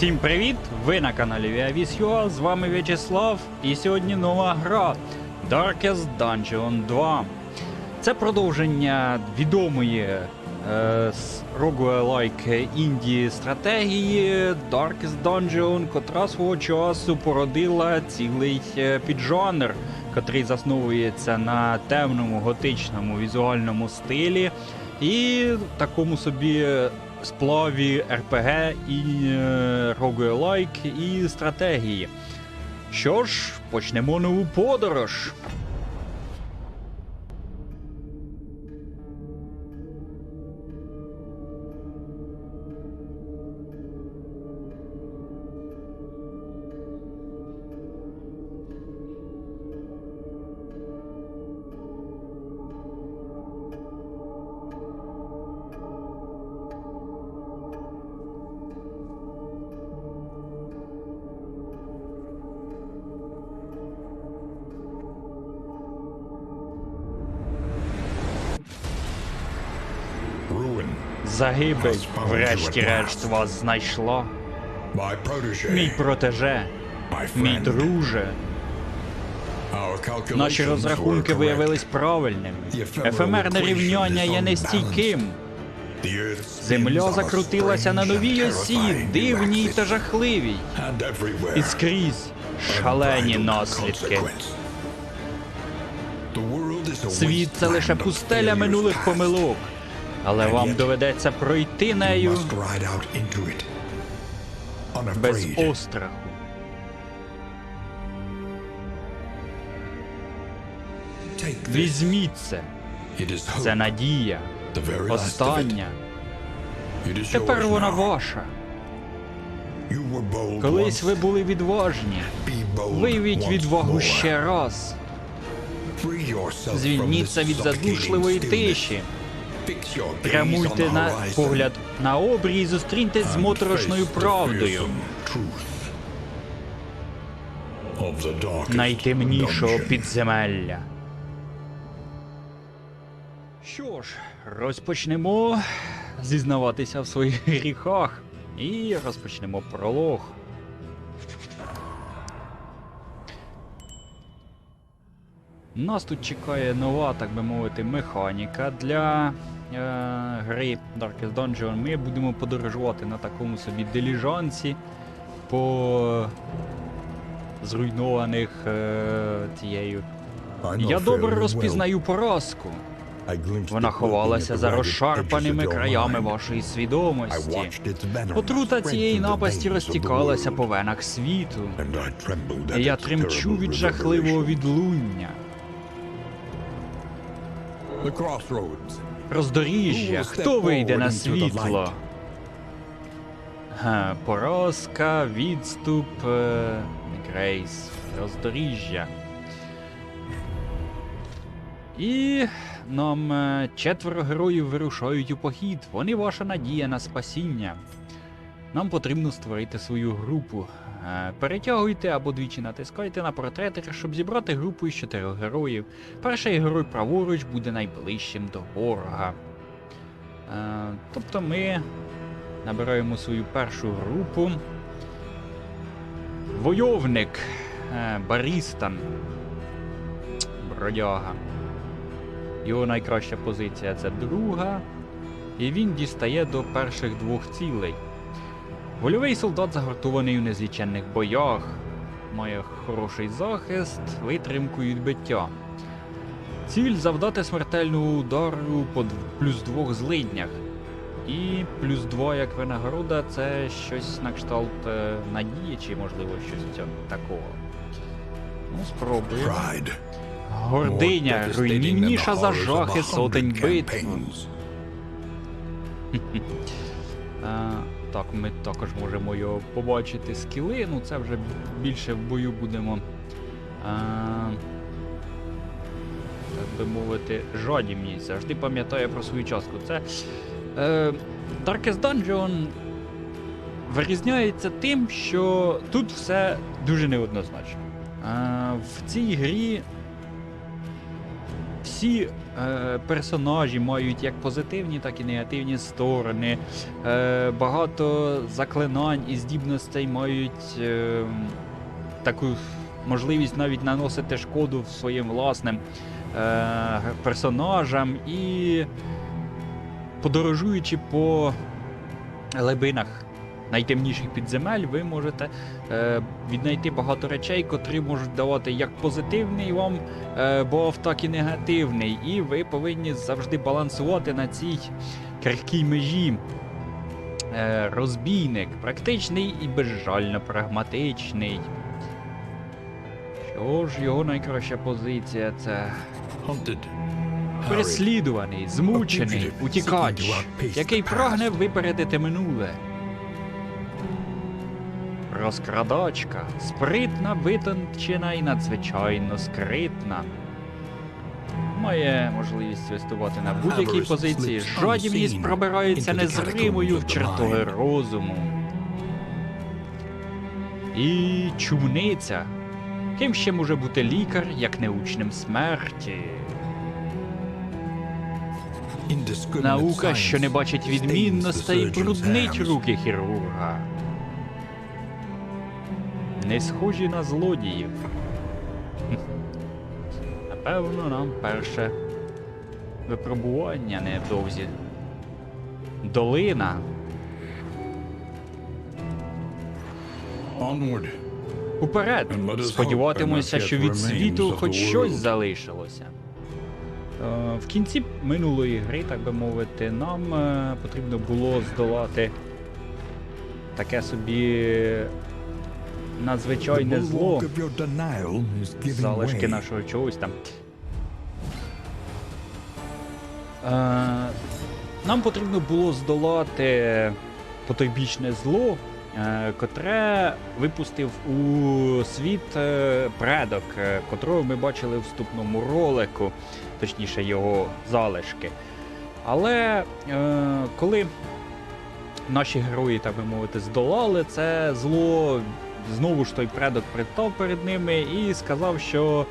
Всім привіт! Ви на каналі Viavis.ua, з вами В'ячеслав, і сьогодні нова гра Darkest Dungeon 2. Це продовження відомої е, roguelike інді стратегії Darkest Dungeon, котра свого часу породила цілий е, піджанр, котрий засновується на темному готичному візуальному стилі і такому собі сплаві РПГ і е, roguelike і стратегії. Що ж, почнемо нову подорож. Загибель, врешті-решт, вас protege. Мій протеже, мій друже. Наші розрахунки виявились правильними. Ефемерне рівняння є нестійким. Земля закрутилася на новій осі, дивній та жахливій. І скрізь шалені наслідки. Світ це лише пустеля минулих помилок. Але вам доведеться пройти нею без остраху. Візьміть це. Це надія. Остання. Тепер вона ваша. Колись ви були відважні. Виявіть відвагу ще раз. Звільніться від задушливої тиші. Прямуйте на погляд на обрій і зустріньтесь з моторошною правдою. найтемнішого підземелля. Що ж, розпочнемо зізнаватися в своїх гріхах. І розпочнемо пролог. Нас тут чекає нова, так би мовити, механіка для е, гри Darkest Dungeon. Ми будемо подорожувати на такому собі диліжансі по зруйнованих е, тією. Я добре розпізнаю поразку. Вона ховалася за розшарпаними краями вашої свідомості. Отрута цієї напасті розтікалася по венах світу. І я тремчу від жахливого відлуння. Роздоріжжя, хто вийде на світло? Га, порозка, відступ, е, Грейс, роздоріжжя. І нам е, четверо героїв вирушають у похід. Вони ваша надія на спасіння. Нам потрібно створити свою групу. Е, Перетягуйте або двічі натискайте на портрети, щоб зібрати групу із чотирьох героїв. Перший герой праворуч буде найближчим до ворога. Е, Тобто ми набираємо свою першу групу. Войовник е, Барістан. Бродяга. Його найкраща позиція це друга. І він дістає до перших двох цілей. Вольовий солдат загортований у незліченних боях, має хороший захист, витримку і відбиття. Ціль завдати смертельного удару по плюс двох злиднях. І плюс два як винагорода це щось на кшталт е, надії, чи можливо щось такого. Ну, спробуємо. Гординя руйнівніша за жахи сотень битв. Так, ми також можемо його побачити скіли, ну це вже більше в бою будемо. А, так би мовити, жадібність. Завжди пам'ятає про свою частку. Це е, Darkest Dungeon вирізняється тим, що тут все дуже неоднозначно. А, в цій грі всі е, персонажі мають як позитивні, так і негативні сторони. Е, багато заклинань і здібностей мають е, таку можливість навіть наносити шкоду своїм власним е, персонажам і подорожуючи по глибинах найтемніших підземель, ви можете е, віднайти багато речей, котрі можуть давати як позитивний вам е, баф, так і негативний. І ви повинні завжди балансувати на цій крихкій межі. Е, розбійник, практичний і безжально прагматичний. Що ж, його найкраща позиція це Hunted. Переслідуваний, змучений, утікач, який прагне випередити минуле. Розкрадачка, спритна, витончена і надзвичайно скритна. Має можливість свистувати на будь-якій позиції. Жадібність пробирається незримою в чертоги розуму. І чумниця. Ким ще може бути лікар, як не учнем смерті? Наука, що не бачить відмінностей, бруднить руки хірурга. Не схожі на злодіїв. Напевно, нам перше випробування невдовзі. Долина. Onward. Уперед! Сподіватимуся, що від світу хоч щось залишилося. Е, В кінці минулої гри, так би мовити, нам е, потрібно було здолати таке собі надзвичайне зло. Залишки нашого чогось там. Е, нам потрібно було здолати потойбічне зло, е, котре випустив у світ е, предок, е, котрого ми бачили в вступному ролику, точніше його залишки. Але е, коли наші герої, так би мовити, здолали це зло, знову ж той предок представ перед ними і сказав, що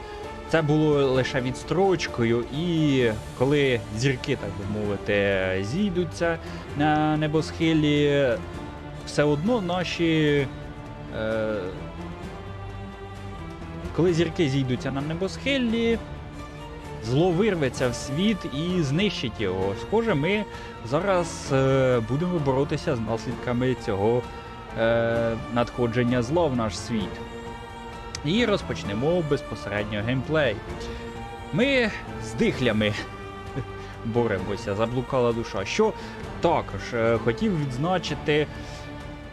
це було лише відстрочкою, і коли зірки, так би мовити, зійдуться на небосхилі, все одно наші. Е, коли зірки зійдуться на небосхилі, зло вирветься в світ і знищить його. Схоже, ми зараз е, будемо боротися з наслідками цього е, надходження зла в наш світ. І розпочнемо безпосередньо геймплей. Ми з дихлями боремося, заблукала душа. Що також е, хотів відзначити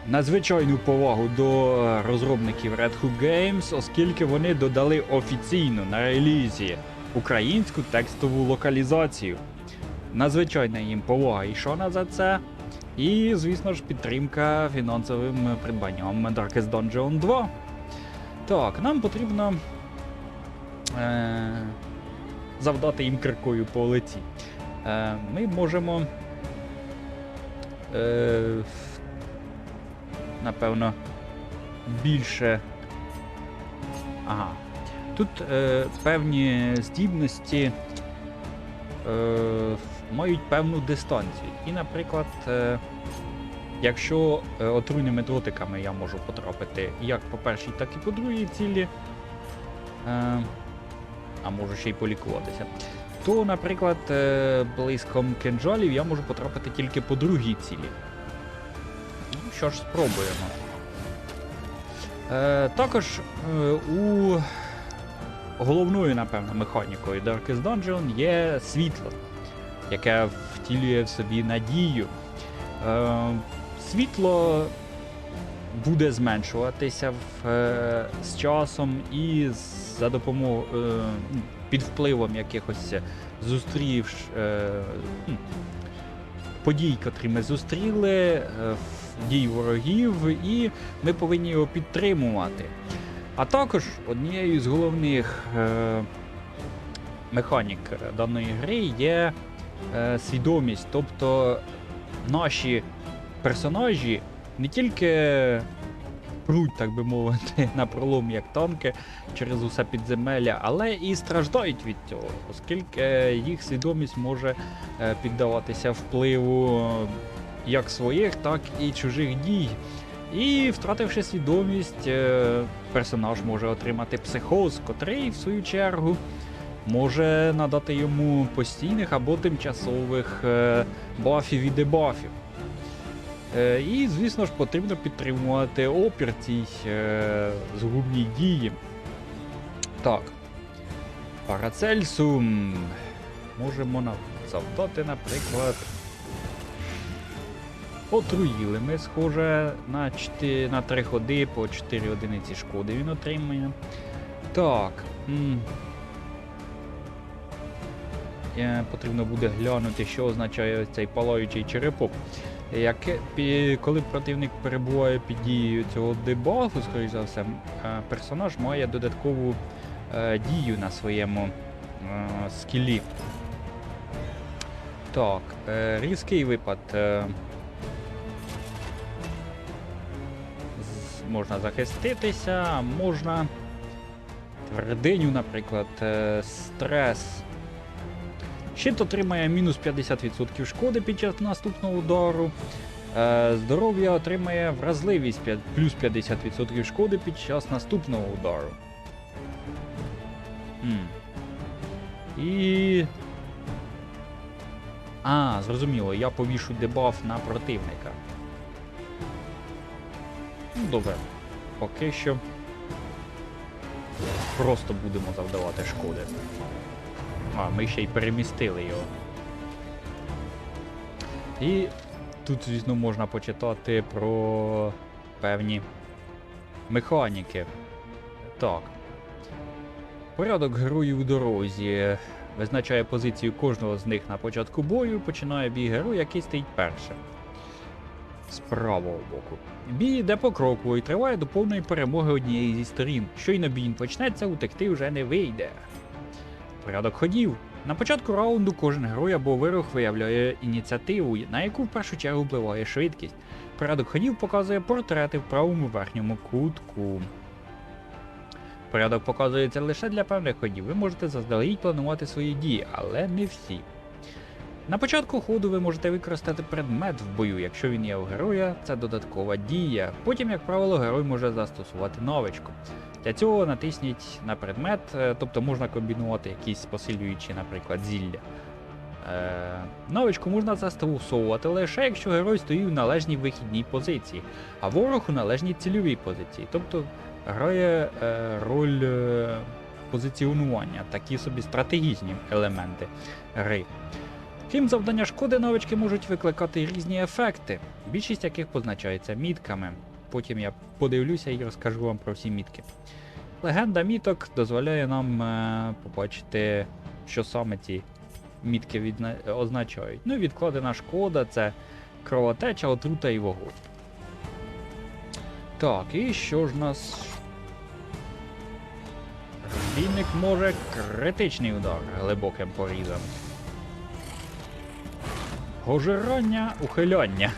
надзвичайну повагу до розробників Red Hook Games, оскільки вони додали офіційно на релізі українську текстову локалізацію. Надзвичайна їм повага і шана за це. І, звісно ж, підтримка фінансовим придбанням Darkest Dungeon 2. Так, нам потрібно е- завдати їм киркою по лиці. Е- ми можемо. Е- напевно, більше. Ага. Тут е, певні здібності е, мають певну дистанцію. І, наприклад, е, якщо е, отруйними дротиками я можу потрапити як по першій, так і по другій цілі, е, а можу ще й полікуватися, то, наприклад, блиском кинджалів я можу потрапити тільки по другій цілі. Ну, що ж, спробуємо. Також у головною, напевно, механікою Darkest Dungeon є світло, яке втілює в собі надію. Е, світло буде зменшуватися в, е, з часом і за допомогою е, під впливом якихось зустрівш. Е, подій, котрі ми зустріли, е, дій ворогів, і ми повинні його підтримувати. А також однією з головних е, механік даної гри є е, свідомість, тобто наші персонажі не тільки пруть, так би мовити, на пролом як танки через усе підземелля, але і страждають від цього, оскільки їх свідомість може е, піддаватися впливу як своїх, так і чужих дій. І втративши свідомість, е, персонаж може отримати психоз, котрий, в свою чергу, може надати йому постійних або тимчасових е, бафів і дебафів. Е, І, звісно ж, потрібно підтримувати опір цій е, згубній дії. Так. Парацельсу можемо завдати, наприклад. Отруїли ми, схоже, на, 4, на 3 ходи по 4 одиниці шкоди він отримує. Так. Е, Потрібно буде глянути, що означає цей палаючий черепок. Пі- коли противник перебуває під дією цього дебафу, скоріш за все, е, персонаж має додаткову е, дію на своєму скілі. Так, різкий випад. Можна захиститися, можна твердиню, наприклад, стрес. Щит отримає мінус 50% шкоди під час наступного удару. Е, Здоров'я отримає вразливість плюс 50% шкоди під час наступного удару. І. А, зрозуміло, я повішу дебаф на противника. Ну, добре. Поки що. Просто будемо завдавати шкоди. А, ми ще й перемістили його. І тут, звісно, можна почитати про певні механіки. Так. Порядок героїв у дорозі визначає позицію кожного з них на початку бою, починає бій героя, який стоїть першим. З правого боку. Бій йде покроково і триває до повної перемоги однієї зі сторін. Щойно бій почнеться, утекти вже не вийде. Порядок ходів. На початку раунду кожен герой або вирог виявляє ініціативу, на яку в першу чергу впливає швидкість. Порядок ходів показує портрети в правому верхньому кутку. Порядок показується лише для певних ходів. Ви можете заздалегідь планувати свої дії, але не всі. На початку ходу ви можете використати предмет в бою, якщо він є у героя, це додаткова дія. Потім, як правило, герой може застосувати навичку. Для цього натисніть на предмет, е, тобто можна комбінувати якісь посилюючі, наприклад, зілля. Е, навичку можна застосовувати лише якщо герой стоїть у належній вихідній позиції, а ворог у належній цільовій позиції, тобто грає е, роль е, позиціонування, такі собі стратегічні елементи гри. Крім завдання шкоди, навички можуть викликати різні ефекти, більшість яких позначається мітками. Потім я подивлюся і розкажу вам про всі мітки. Легенда міток дозволяє нам е, побачити, що саме ці мітки відна- означають. Ну і відкладена шкода це кровотеча, отрута і вогонь. Так, і що ж у нас? Розбійник може критичний удар глибоким порізом. Пожирання, ухиляння.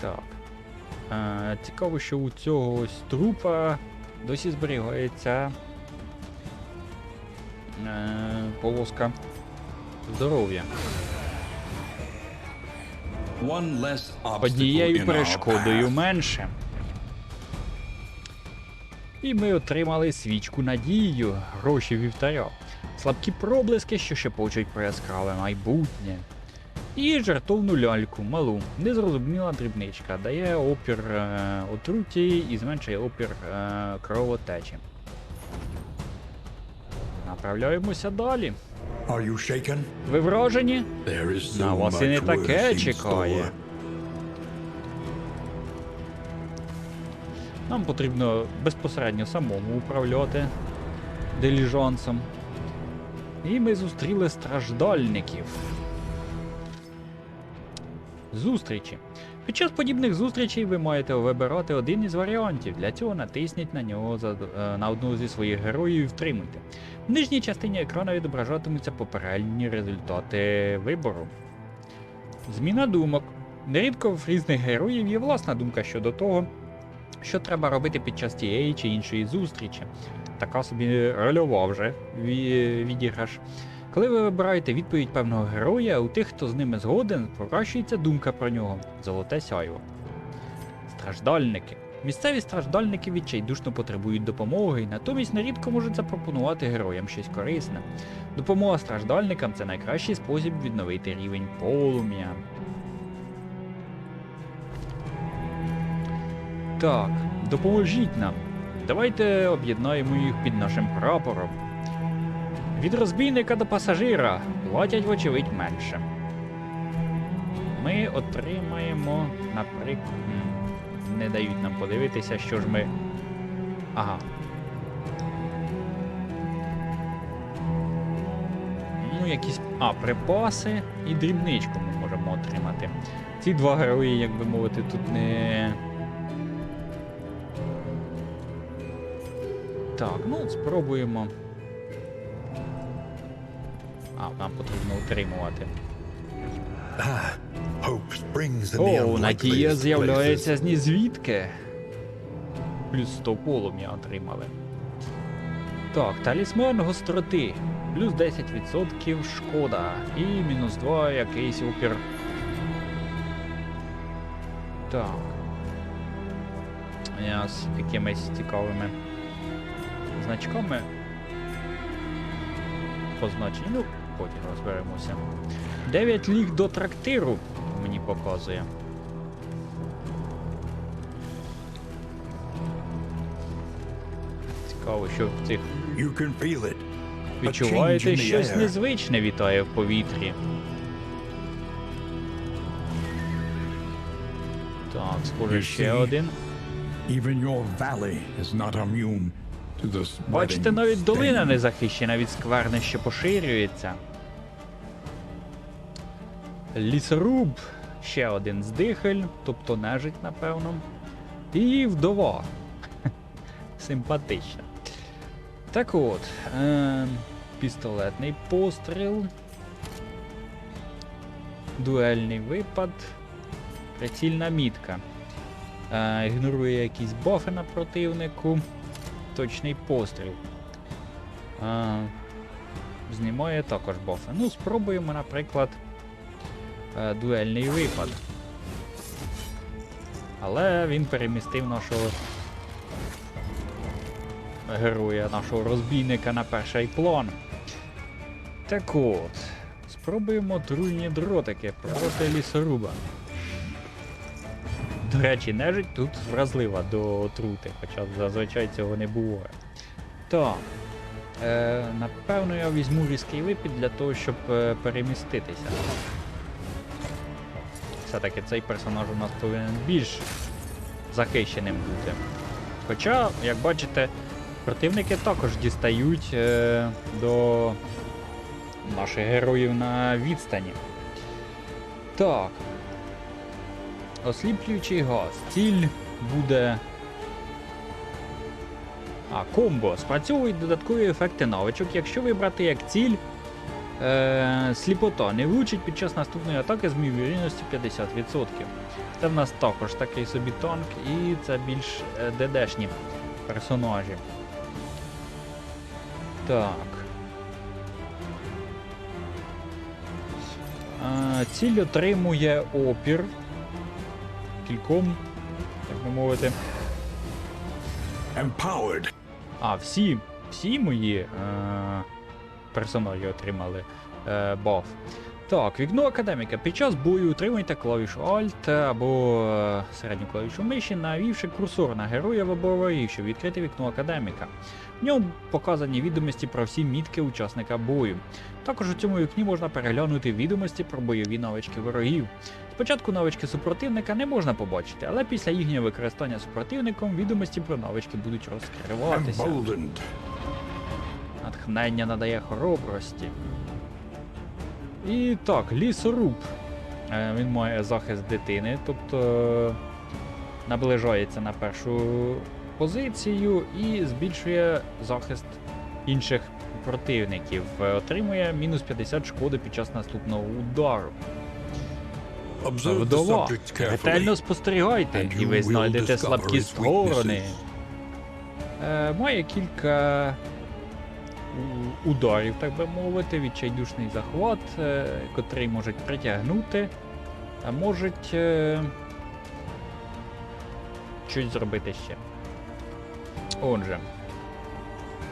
Так. Е, цікаво, що у цього ось трупа досі зберігається е, полоска здоров'я. Однією перешкодою менше. І ми отримали свічку надію, гроші вівтаря, слабкі проблиски, що ще шепочуть про яскраве майбутнє. І жартовну ляльку, малу, незрозуміла дрібничка, дає опір е, отруті і зменшує опір е, кровотечі. Направляємося далі. Are you shaken? Ви вражені? Is На вас і не таке чекає. Нам потрібно безпосередньо самому управляти диліжансом. І ми зустріли страждальників. Зустрічі. Під час подібних зустрічей ви маєте вибирати один із варіантів. Для цього натисніть на нього е, на одного зі своїх героїв і втримуйте. В нижній частині екрану відображатимуться попередні результати вибору. Зміна думок. Нерідко в різних героїв є власна думка щодо того, що треба робити під час тієї чи іншої зустрічі. Така собі рольова вже відіграш. Коли ви вибираєте відповідь певного героя, у тих, хто з ними згоден, покращується думка про нього. Золоте сяйво. Страждальники. Місцеві страждальники відчайдушно потребують допомоги натомість нерідко можуть запропонувати героям щось корисне. Допомога страждальникам це найкращий спосіб відновити рівень полум'я. Так, допоможіть нам. Давайте об'єднаємо їх під нашим прапором. Від розбійника до пасажира платять, вочевидь, менше. Ми отримаємо, наприклад. Не дають нам подивитися, що ж ми. Ага. Ну, якісь. А, припаси і дрібничку ми можемо отримати. Ці два герої, як би мовити, тут не. Так, ну спробуємо. А, нам потрібно утримувати. О, надія з'являється з нізвідки. Плюс 100 полум'я отримали. Так, талісман гостроти. Плюс 10% шкода. І мінус 2 якийсь опір. Так. Я з якимись цікавими значками. Позначені. Ну, потім розберемося. 9 ліг до трактиру мені показує. Цікаво, що в цих You can feel it. відчуваєте щось незвичне вітає в повітрі. Так, схоже, ще один. Even your valley is not immune Бачите, навіть долина не захищена від скверни, що поширюється. Лісоруб, ще один здихель, тобто нежить, напевно. І вдова. Симпатична. Так от, е- пістолетний постріл. Дуельний випад. Прицільна мітка. Е- ігнорує якісь бафи на противнику. Точний постріл. А, знімає також бафи. Ну, спробуємо, наприклад, е, дуельний випад. Але він перемістив нашого героя, нашого розбійника на перший план. Так от, спробуємо отруйні дротики проти лісоруба. До речі, нежить тут вразлива до отрути, хоча зазвичай цього не буває. Так. Е, напевно, я візьму різкий випід для того, щоб е, переміститися. Все-таки цей персонаж у нас повинен більш захищеним бути. Хоча, як бачите, противники також дістають е, до наших героїв на відстані. Так. Осліплюючий газ. Ціль буде. А, комбо. Спрацьовують додаткові ефекти навичок, якщо вибрати як ціль. Е, сліпота не влучить під час наступної атаки з ймовірністю 50%. Це в нас також такий собі танк, і це більш е, ДДшні персонажі. Так. Е, ціль отримує опір кільком, так би мовити. Empowered. А, всі, всі мої е, персонажі отримали е, баф. Так, вікно академіка. Під час бою утримуйте клавішу Alt або е, середню клавішу миші, навівши курсор на героя або ворогів, щоб відкрити вікно академіка. В ньому показані відомості про всі мітки учасника бою. Також у цьому вікні можна переглянути відомості про бойові навички ворогів. Спочатку навички супротивника не можна побачити, але після їхнього використання супротивником відомості про навички будуть розкриватися. Натхнення надає хоробрості. І так, лісоруб. Е, Він має захист дитини, тобто е, наближається на першу позицію і збільшує захист інших противників. Е, Отримує мінус 50 шкоди під час наступного удару. Carefully. Ретельно спостерігайте, і ви знайдете слабкі сторони. Е, має кілька ударів, так би мовити, відчайдушний захват, е, котрий можуть притягнути, а можуть е, щось зробити ще. Отже.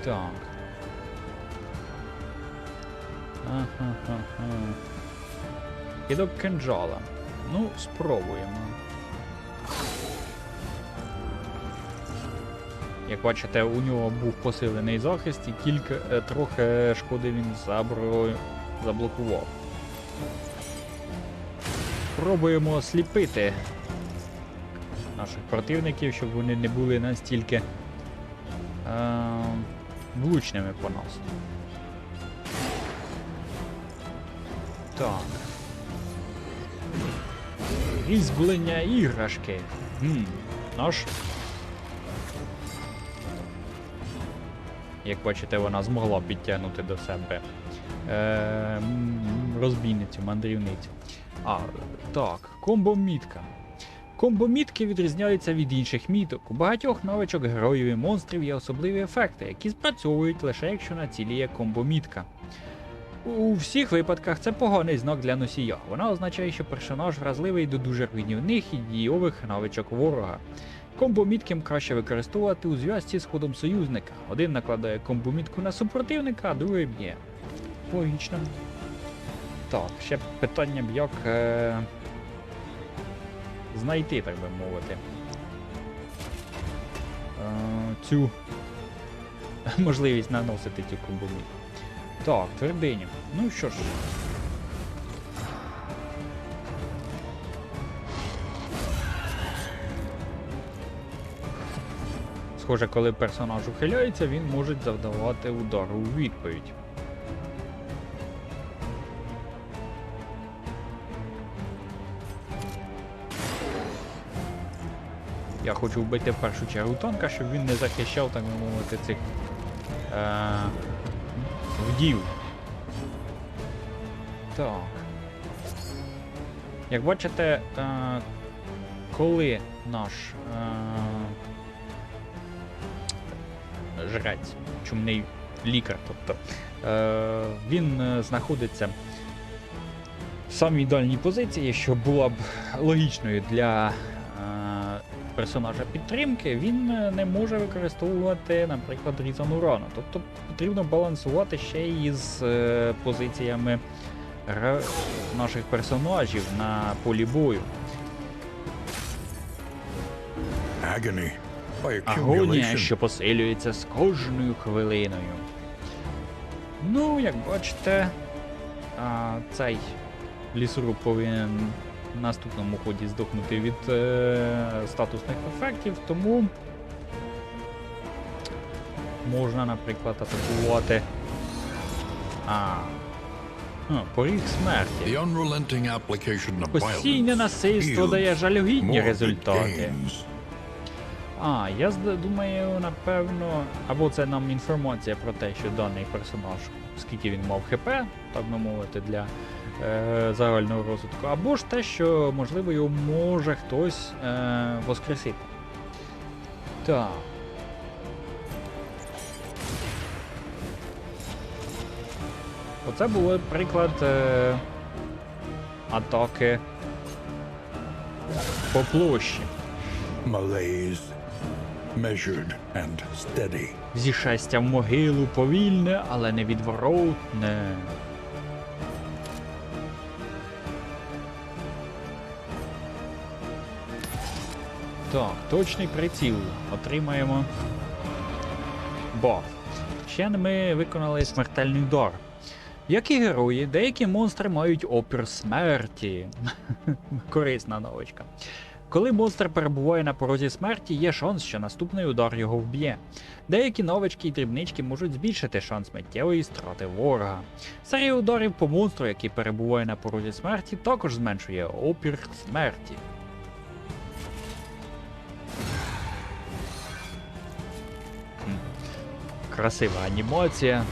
Так. Ага-ха-ха. Кидок кинджала. Ну, спробуємо. Як бачите, у нього був посилений захист і кілька е, трохи шкоди він забро... заблокував. Пробуємо осліпити наших противників, щоб вони не були настільки е... влучними по нас. Так. Різьблення іграшки. Хм, наш Як бачите, вона змогла підтягнути до себе е, розбійницю, мандрівницю. А, так, комбо-мітка. Комбо-мітки відрізняються від інших міток. У багатьох навичок героїв і монстрів є особливі ефекти, які спрацьовують лише якщо на цілі є комбо-мітка. У всіх випадках це поганий знак для носія. Вона означає, що персонаж вразливий до дуже руйнівних і дійових навичок ворога. Комбо-мітким краще використовувати у зв'язці з ходом союзника. Один накладає комбо-мітку на супротивника, а другий б'є. Логічно. Так, ще питання б як е... знайти, так би мовити. Е... Цю можливість наносити цю комбо-мітку. Так, твердиня. Ну що ж. Схоже, коли персонаж ухиляється, він може завдавати удару у відповідь. Я хочу вбити в першу чергу танка, щоб він не захищав, так би мовити, цих е- вдів. Так. Як бачите, е- коли наш е- жрець, чумний лікар, тобто е, він знаходиться в самій дальній позиції, що була б логічною для персонажа підтримки, він е, не може використовувати, наприклад, різану рану. Тобто потрібно балансувати ще й з е, позиціями наших персонажів на полі бою. Агонія, що посилюється з кожною хвилиною. Ну, як бачите, цей лісоруб повинен в наступному ході здохнути від е, статусних ефектів, тому можна, наприклад, атакувати. А. а, поріг смерті. Постійне насильство дає жалюгідні результати. А, я думаю, напевно, або це нам інформація про те, що даний персонаж, скільки він мав ХП, так би мовити, для загального розвитку, або ж те, що, можливо, його може хтось е, воскресити. Так. Оце було приклад е, атаки по площі. Malaise, measured and steady. Зішестя в могилу повільне, але невідворотне. Так, точний приціл. Отримаємо баф. Ще ми виконали смертельний удар. Як і герої, деякі монстри мають опір смерті. Корисна навичка. Коли монстр перебуває на порозі смерті, є шанс, що наступний удар його вб'є. Деякі навички і дрібнички можуть збільшити шанс миттєвої страти ворога. Серія ударів по монстру, який перебуває на порозі смерті, також зменшує опір смерті. Красива анімація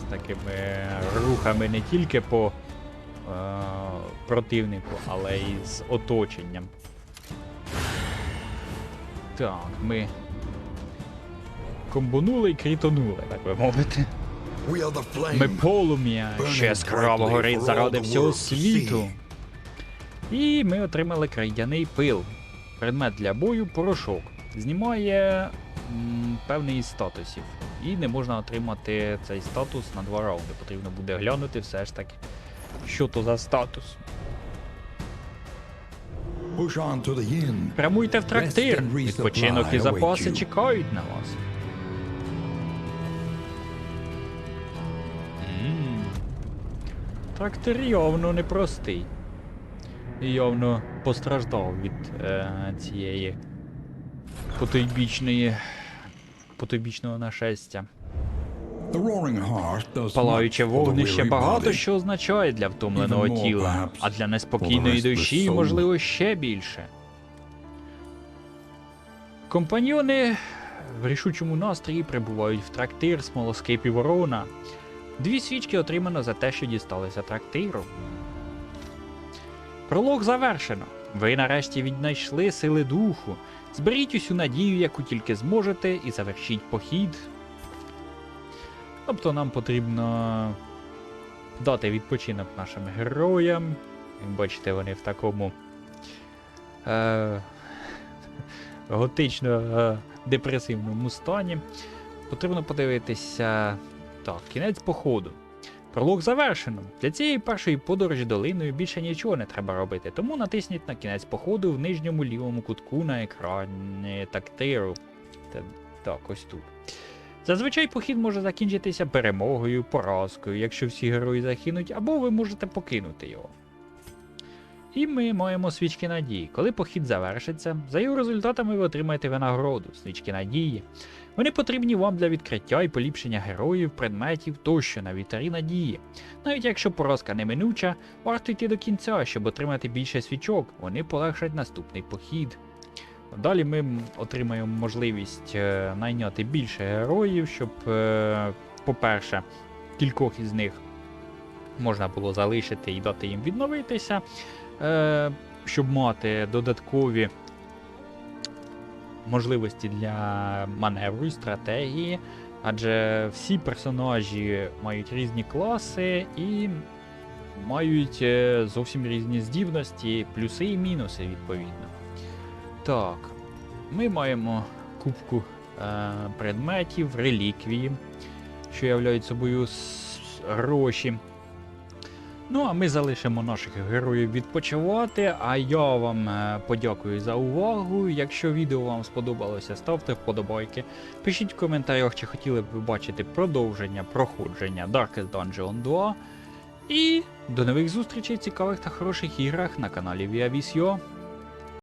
з такими рухами не тільки по е- противнику, але і з оточенням. Так, ми комбонули і крітонули, так би мовити. Ми полум'я ще яскраво горить заради всього світу. І ми отримали крайдяний пил. Предмет для бою порошок. Знімає м, певний із статусів. І не можна отримати цей статус на два раунди. Потрібно буде глянути все ж таки. Що то за статус? Прямуйте в трактир. Відпочинок і запаси чекають на вас. Трактир явно непростий. Явно постраждав від е, цієї потойбічної. Потойбічного нашестя. Палаюче вогнище багато що означає для втомленого тіла, а для неспокійної душі, можливо, ще більше. Компаньйони в рішучому настрої прибувають в трактир смолоскипі ворона. Дві свічки отримано за те, що дісталися трактиру. Пролог завершено. Ви нарешті віднайшли сили духу. Зберіть усю надію, яку тільки зможете, і завершіть похід. Тобто нам потрібно дати відпочинок нашим героям. Як бачите, вони в такому е, готично е, стані. Потрібно подивитися. Так, кінець походу. Пролог завершено. Для цієї першої подорожі долиною більше нічого не треба робити, тому натисніть на кінець походу в нижньому лівому кутку на екрані тактиру. Та- Так, ось тут. Зазвичай похід може закінчитися перемогою, поразкою, якщо всі герої загинуть, або ви можете покинути його. І ми маємо свічки надії. Коли похід завершиться, за його результатами ви отримаєте винагороду, свічки надії. Вони потрібні вам для відкриття і поліпшення героїв, предметів тощо на вітері надії. Навіть якщо поразка неминуча, варто йти до кінця, щоб отримати більше свічок, вони полегшать наступний похід. Далі ми отримаємо можливість е, найняти більше героїв, щоб, е, по-перше, кількох із них можна було залишити і дати їм відновитися, е, щоб мати додаткові можливості для маневру і стратегії. Адже всі персонажі мають різні класи і мають е, зовсім різні здібності, плюси і мінуси, відповідно. Так, ми маємо кубку е, предметів, реліквії, що являють собою гроші. Ну, а ми залишимо наших героїв відпочивати. А я вам е, подякую за увагу. Якщо відео вам сподобалося, ставте вподобайки. Пишіть в коментарях, чи хотіли б ви бачити продовження проходження Darkest Dungeon 2. І до нових зустрічей цікавих та хороших іграх на каналі ViaVisio.